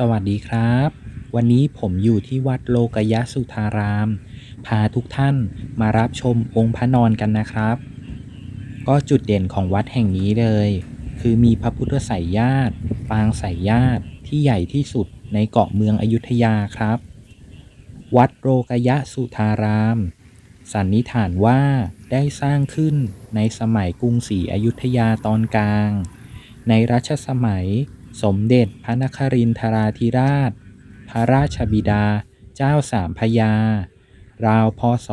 สวัสดีครับ วันนี้ผมอยู่ที่วัดโลกยสุธาราม พาทุกท่านมารับชมองค์พระนอนกันนะครับ ก็จุดเด่นของวัดแห่งนี้เลย คือมีพระพุทธไสยญาติ ปางไสยญาติที่ใหญ่ที่สุดในเกาะเมืองอยุธยาครับ วัดโลกยสุธาราม สันนิษฐานว่าได้สร้างขึ้นในสมัยกรุงศรีอยุธยาตอนกลาง ในรัชสมัย สมเด็จพระนครินทราธิราช พระราชบิดา เจ้าสามพยา ราวพศ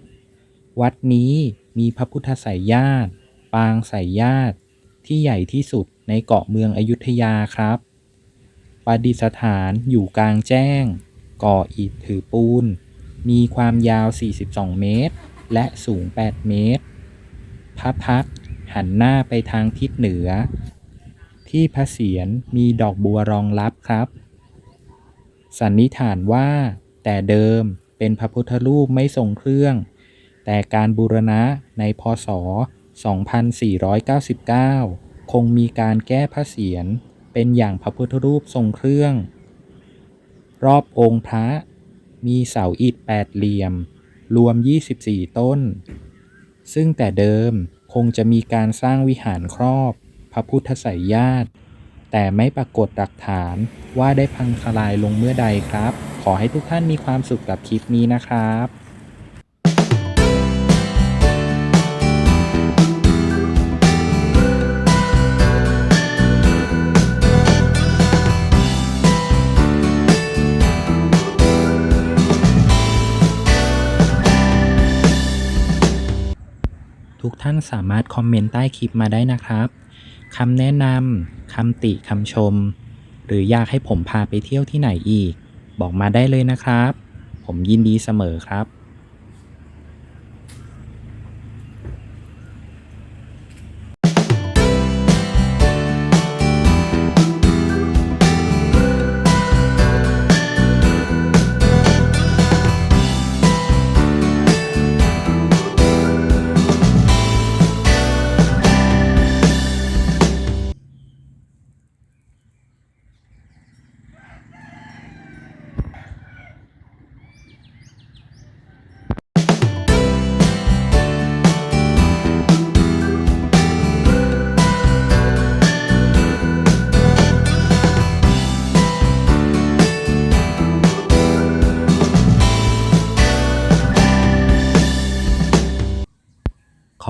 1995 วัดนี้มีพระพุทธไสยญาติ ปางไสยญาติ ที่ใหญ่ที่สุดในเกาะเมืองอยุธยาครับประดิษฐานอยู่กลางแจ้ง ก่ออิฐถือปูน มีความยาว 42 เมตร และสูง 8 เมตร พระพัก หันหน้าไปทางทิศเหนือ ที่พระเศียรมีดอกบัวรองรับครับ สันนิษฐานว่า แต่เดิมเป็นพระพุทธรูปไม่ทรงเครื่อง แต่การบูรณะในพศ 2499 คงมีการแก้พระเศียรเป็นอย่างพระพุทธรูปทรงเครื่อง รอบองค์พระมีเสาอิฐแปดเหลี่ยม รวม 24 ต้น ซึ่งแต่เดิม คงจะมีการสร้างวิหารครอบ พระพุทธไสยญาติ แต่ไม่ปรากฏหลักฐานว่าได้พังทลายลงเมื่อใดครับ ขอให้ทุกท่านมีความสุขกับคลิปนี้นะครับ ทุกท่านสามารถคอมเมนต์ใต้คลิปมาได้นะครับคำแนะนำคำติคำชม หรืออยากให้ผมพาไปเที่ยวที่ไหนอีก บอกมาได้เลยนะครับ ผมยินดีเสมอครับ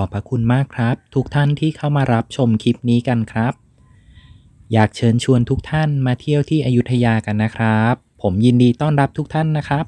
อบพระคุณมากครับ ทุกท่านที่เข้ามารับชมคลิปนี้กันครับ อยากเชิญชวนทุกท่านมาเที่ยวที่อยุธยากันนะครับ ผมยินดีต้อนรับทุกท่านนะครับ